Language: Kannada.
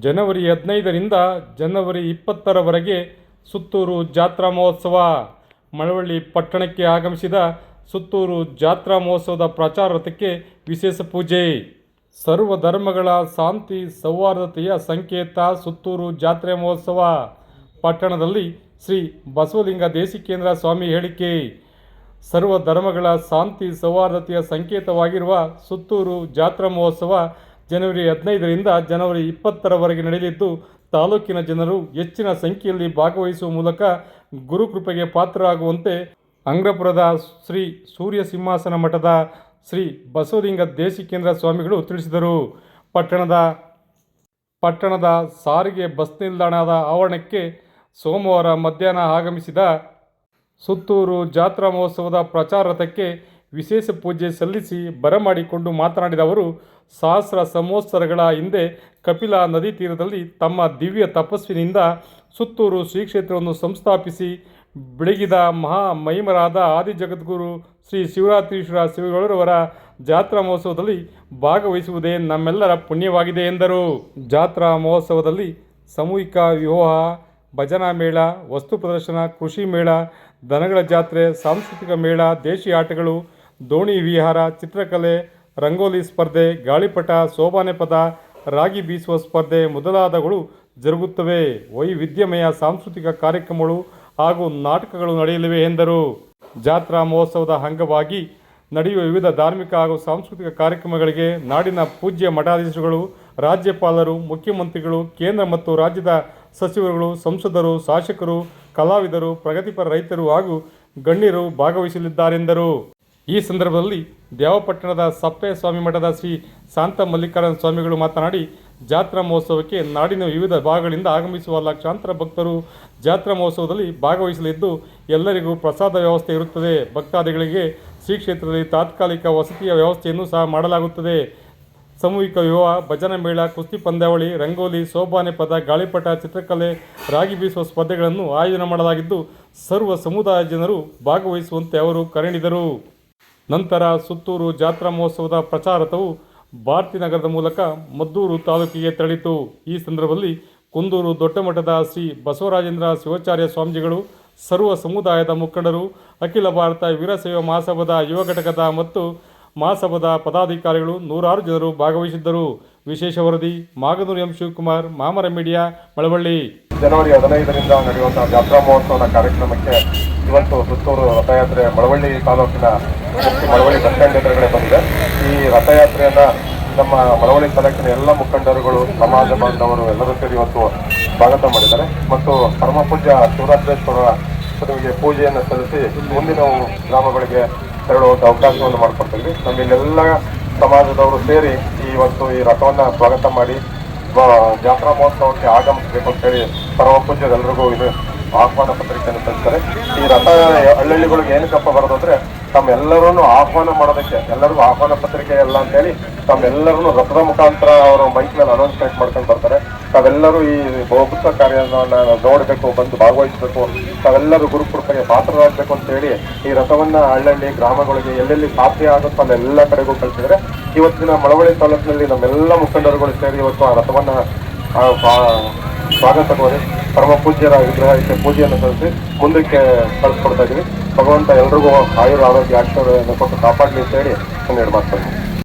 ಜನವರಿ ಹದಿನೈದರಿಂದ ಜನವರಿ ಇಪ್ಪತ್ತರವರೆಗೆ ಸುತ್ತೂರು ಜಾತ್ರಾ ಮಹೋತ್ಸವ. ಮಳವಳ್ಳಿ ಪಟ್ಟಣಕ್ಕೆ ಆಗಮಿಸಿದ ಸುತ್ತೂರು ಜಾತ್ರಾ ಮಹೋತ್ಸವದ ಪ್ರಚಾರ ರಥಕ್ಕೆ ವಿಶೇಷ ಪೂಜೆ. ಸರ್ವ ಧರ್ಮಗಳ ಶಾಂತಿ ಸೌಹಾರ್ದತೆಯ ಸಂಕೇತ ಸುತ್ತೂರು ಜಾತ್ರೆ ಮಹೋತ್ಸವ. ಪಟ್ಟಣದಲ್ಲಿ ಶ್ರೀ ಬಸವಲಿಂಗ ದೇಶಿಕೇಂದ್ರ ಸ್ವಾಮಿ ಹೇಳಿಕೆ. ಸರ್ವ ಧರ್ಮಗಳ ಶಾಂತಿ ಸೌಹಾರ್ದತೆಯ ಸಂಕೇತವಾಗಿರುವ ಸುತ್ತೂರು ಜಾತ್ರಾ ಮಹೋತ್ಸವ ಜನವರಿ ಹದಿನೈದರಿಂದ ಜನವರಿ ಇಪ್ಪತ್ತರವರೆಗೆ ನಡೆಯಲಿದ್ದು, ತಾಲೂಕಿನ ಜನರು ಹೆಚ್ಚಿನ ಸಂಖ್ಯೆಯಲ್ಲಿ ಭಾಗವಹಿಸುವ ಮೂಲಕ ಗುರುಕೃಪೆಗೆ ಪಾತ್ರರಾಗುವಂತೆ ಅಂಗ್ರಪುರದ ಶ್ರೀ ಸೂರ್ಯ ಸಿಂಹಾಸನ ಮಠದ ಶ್ರೀ ಬಸವಲಿಂಗ ದೇಶಿಕೇಂದ್ರ ಸ್ವಾಮಿಗಳು ತಿಳಿಸಿದರು. ಪಟ್ಟಣದ ಪಟ್ಟಣದ ಸಾರಿಗೆ ಬಸ್ ನಿಲ್ದಾಣದ ಆವರಣಕ್ಕೆ ಸೋಮವಾರ ಮಧ್ಯಾಹ್ನ ಆಗಮಿಸಿದ ಸುತ್ತೂರು ಜಾತ್ರಾ ಮಹೋತ್ಸವದ ಪ್ರಚಾರ ರಥಕ್ಕೆ ವಿಶೇಷ ಪೂಜೆ ಸಲ್ಲಿಸಿ ಬರಮಾಡಿಕೊಂಡು ಮಾತನಾಡಿದ ಅವರು ಸಹಸ್ರ ಸಮೋತ್ಸರಗಳ ಹಿಂದೆ ಕಪಿಲಾ ನದಿ ತೀರದಲ್ಲಿ ತಮ್ಮ ದಿವ್ಯ ತಪಸ್ವಿನಿಂದ ಸುತ್ತೂರು ಶ್ರೀ ಕ್ಷೇತ್ರವನ್ನು ಸಂಸ್ಥಾಪಿಸಿ ಬೆಳಗಿದ ಮಹಾ ಮಹಿಮರಾದ ಆದಿ ಜಗದ್ಗುರು ಶ್ರೀ ಶಿವರಾತ್ರೀಶ್ವರ ಶಿವಗಳವರ ಜಾತ್ರಾ ಮಹೋತ್ಸವದಲ್ಲಿ ಭಾಗವಹಿಸುವುದೇ ನಮ್ಮೆಲ್ಲರ ಪುಣ್ಯವಾಗಿದೆ ಎಂದರು. ಜಾತ್ರಾ ಮಹೋತ್ಸವದಲ್ಲಿ ಸಾಮೂಹಿಕ ವಿವಾಹ, ಭಜನಾ ಮೇಳ, ವಸ್ತು ಪ್ರದರ್ಶನ, ಕೃಷಿ ಮೇಳ, ದನಗಳ ಜಾತ್ರೆ, ಸಾಂಸ್ಕೃತಿಕ ಮೇಳ, ದೇಶಿ ಆಟಗಳು ದೋಣಿ ವಿಹಾರ, ಚಿತ್ರಕಲೆ, ರಂಗೋಲಿ ಸ್ಪರ್ಧೆ, ಗಾಳಿಪಟ, ಸೋಬಾನೆ ಪದ, ರಾಗಿ ಬೀಸುವ ಸ್ಪರ್ಧೆ ಮೊದಲಾದಗಳು ಜರುಗುತ್ತವೆ. ವೈವಿಧ್ಯಮಯ ಸಾಂಸ್ಕೃತಿಕ ಕಾರ್ಯಕ್ರಮಗಳು ಹಾಗೂ ನಾಟಕಗಳು ನಡೆಯಲಿವೆ ಎಂದರು. ಜಾತ್ರಾ ಮಹೋತ್ಸವದ ಅಂಗವಾಗಿ ನಡೆಯುವ ವಿವಿಧ ಧಾರ್ಮಿಕ ಹಾಗೂ ಸಾಂಸ್ಕೃತಿಕ ಕಾರ್ಯಕ್ರಮಗಳಿಗೆ ನಾಡಿನ ಪೂಜ್ಯ ಮಠಾಧೀಶರುಗಳು, ರಾಜ್ಯಪಾಲರು, ಮುಖ್ಯಮಂತ್ರಿಗಳು, ಕೇಂದ್ರ ಮತ್ತು ರಾಜ್ಯದ ಸಚಿವರುಗಳು, ಸಂಸದರು, ಶಾಸಕರು, ಕಲಾವಿದರು, ಪ್ರಗತಿಪರ ರೈತರು ಹಾಗೂ ಗಣ್ಯರು ಭಾಗವಹಿಸಲಿದ್ದಾರೆಂದರು. ಈ ಸಂದರ್ಭದಲ್ಲಿ ದೇವಪಟ್ಟಣದ ಸಪ್ಪೆ ಸ್ವಾಮಿ ಮಠದ ಶ್ರೀ ಶಾಂತ ಮಲ್ಲಿಕಾರ್ಜುನ ಸ್ವಾಮಿಗಳು ಮಾತನಾಡಿ, ಜಾತ್ರಾ ಮಹೋತ್ಸವಕ್ಕೆ ನಾಡಿನ ವಿವಿಧ ಭಾಗಗಳಿಂದ ಆಗಮಿಸುವ ಲಕ್ಷಾಂತರ ಭಕ್ತರು ಜಾತ್ರಾ ಮಹೋತ್ಸವದಲ್ಲಿ ಭಾಗವಹಿಸಲಿದ್ದು, ಎಲ್ಲರಿಗೂ ಪ್ರಸಾದ ವ್ಯವಸ್ಥೆ ಇರುತ್ತದೆ. ಭಕ್ತಾದಿಗಳಿಗೆ ಶ್ರೀ ಕ್ಷೇತ್ರದಲ್ಲಿ ತಾತ್ಕಾಲಿಕ ವಸತಿಯ ವ್ಯವಸ್ಥೆಯನ್ನು ಸಹ ಮಾಡಲಾಗುತ್ತದೆ. ಸಾಮೂಹಿಕ ವಿವಾಹ, ಭಜನಾ ಮೇಳ, ಕುಸ್ತಿ ಪಂದ್ಯಾವಳಿ, ರಂಗೋಲಿ, ಸೋಬಾನೆ ಪದ, ಗಾಳಿಪಟ, ಚಿತ್ರಕಲೆ, ರಾಗಿ ಬೀಸುವ ಸ್ಪರ್ಧೆಗಳನ್ನು ಆಯೋಜನೆ ಮಾಡಲಾಗಿದ್ದು, ಸರ್ವ ಸಮುದಾಯ ಜನರು ಭಾಗವಹಿಸುವಂತೆ ಅವರು ಕರೆ ನೀಡಿದರು ನಂತರ ಸುತ್ತೂರು ಜಾತ್ರಾ ಮಹೋತ್ಸವದ ಪ್ರಚಾರತವು ಭಾರತಿ ನಗರದ ಮೂಲಕ ಮದ್ದೂರು ತಾಲೂಕಿಗೆ ತೆರಳಿತು. ಈ ಸಂದರ್ಭದಲ್ಲಿ ಕುಂದೂರು ದೊಡ್ಡಮಠದ ಶ್ರೀ ಬಸವರಾಜೇಂದ್ರ ಶಿವಾಚಾರ್ಯ ಸ್ವಾಮೀಜಿಗಳು, ಸರ್ವ ಸಮುದಾಯದ ಮುಖಂಡರು, ಅಖಿಲ ಭಾರತ ವೀರಶೈವ ಮಹಾಸಭಾದ ಯುವ ಘಟಕದ ಮತ್ತು ಮಹಾಸಭಾದ ಪದಾಧಿಕಾರಿಗಳು ನೂರಾರು ಜನರು ಭಾಗವಹಿಸಿದ್ದರು. ವಿಶೇಷ ವರದಿ, ಮಾಗನೂರು ಎಂ. ಶಿವಕುಮಾರ್, ಮಾಮರ ಮೀಡಿಯಾ, ಮಳವಳ್ಳಿ. ಜನವರಿ ಹದಿನೈದರಿಂದ ನಡೆಯುವಂತಹ ಜಾತ್ರಾ ಮಹೋತ್ಸವದ ಕಾರ್ಯಕ್ರಮಕ್ಕೆ ಇವತ್ತು ಸುತ್ತೂರು ರಥಯಾತ್ರೆ ಮಳವಳ್ಳಿ ತಾಲೂಕಿನ ಮಳವಳ್ಳಿ ಬಸ್ ಎದುರುಗಡೆ ಬಂದಿದೆ. ಈ ರಥಯಾತ್ರೆಯನ್ನ ನಮ್ಮ ಮಳವಳ್ಳಿ ತಾಲೂಕಿನ ಎಲ್ಲ ಮುಖಂಡರುಗಳು, ಸಮಾಜ ಬಾಂಧವರು ಎಲ್ಲರೂ ಸೇರಿ ಇವತ್ತು ಸ್ವಾಗತ ಮಾಡಿದ್ದಾರೆ. ಮತ್ತು ಪರಮಪೂಜ್ಯ ಶಿವರಾತ್ರೇಶ್ವರ ಸ್ವಾಮಿಗೆ ಪೂಜೆಯನ್ನು ಸಲ್ಲಿಸಿ ಮುಂದಿನ ಗ್ರಾಮಗಳಿಗೆ ತೆರಳುವಂಥ ಅವಕಾಶವನ್ನು ಮಾಡಿಕೊಡ್ತೀವಿ ನಮ್ಮಿಲ್ಲೆಲ್ಲ ಸಮಾಜದವರು ಸೇರಿ ಈ ಈ ರಥವನ್ನು ಸ್ವಾಗತ ಮಾಡಿ ಜಾತ್ರಾ ಮಹೋತ್ಸವಕ್ಕೆ ಆಗಮಿಸಬೇಕು ಅಂತೇಳಿ ಎಲ್ಲರಿಗೂ ಇದು ಆಹ್ವಾನ ಪತ್ರಿಕೆಯನ್ನು ಸಲ್ಲಿಸ್ತಾರೆ ಈ ರಥ ಹಳ್ಳಿಗಳಿಗೆ ಏನಕ್ಕಪ್ಪ ಬರೋದು ಅಂದ್ರೆ ತಮ್ಮೆಲ್ಲರನ್ನು ಆಹ್ವಾನ ಮಾಡೋದಕ್ಕೆ, ಎಲ್ಲರಿಗೂ ಆಹ್ವಾನ ಪತ್ರಿಕೆ ಎಲ್ಲ ಅಂತೇಳಿ ತಮ್ಮೆಲ್ಲರೂ ರಥದ ಮುಖಾಂತರ ಅವರು ಮೈಕ್ ಮೇಲೆ ಅನೌನ್ಸ್ಮೆಂಟ್ ಮಾಡ್ಕೊಂಡು ಬರ್ತಾರೆ. ತಾವೆಲ್ಲರೂ ಈ ಬಹುಭುತ್ವ ಕಾರ್ಯವನ್ನು ನೋಡಬೇಕು, ಬಂದು ಭಾಗವಹಿಸಬೇಕು, ತಾವೆಲ್ಲರೂ ಗುರುಕೃಪೆಗೆ ಪಾತ್ರರಾಗಬೇಕು ಅಂತ ಹೇಳಿ ಈ ರಥವನ್ನ ಹಳ್ಳಿ ಗ್ರಾಮಗಳಿಗೆ ಎಲ್ಲೆಲ್ಲಿ ಸಾಧ್ಯ ಆಗುತ್ತೋ ಅಲ್ಲೆಲ್ಲ ಕಡೆಗೂ ಕಳಿಸಿದ್ರೆ ಇವತ್ತಿನ ಮಳವಳ್ಳಿ ತಾಲೂಕಿನಲ್ಲಿ ನಮ್ಮೆಲ್ಲ ಮುಖಂಡರುಗಳು ಸೇರಿ ಇವತ್ತು ಆ ರಥವನ್ನ ಸ್ವಾಗತ ಕೋರಿ ಪರಮ ಪೂಜ್ಯರ ವಿಗ್ರಹಕ್ಕೆ ಪೂಜೆಯನ್ನು ಸಲ್ಲಿಸಿ ಮುಂದಕ್ಕೆ ಕಳಿಸ್ಕೊಡ್ತಾ ಇದ್ದೀವಿ. ಭಗವಂತ ಎಲ್ರಿಗೂ ಆಯುರ್, ಆರೋಗ್ಯ ಆಶೀರ್ವಾದವನ್ನು ಕೊಟ್ಟು ಕಾಪಾಡಲಿ ಅಂತ ಹೇಳಿ ಒಂದೆರಡು ಮಾತು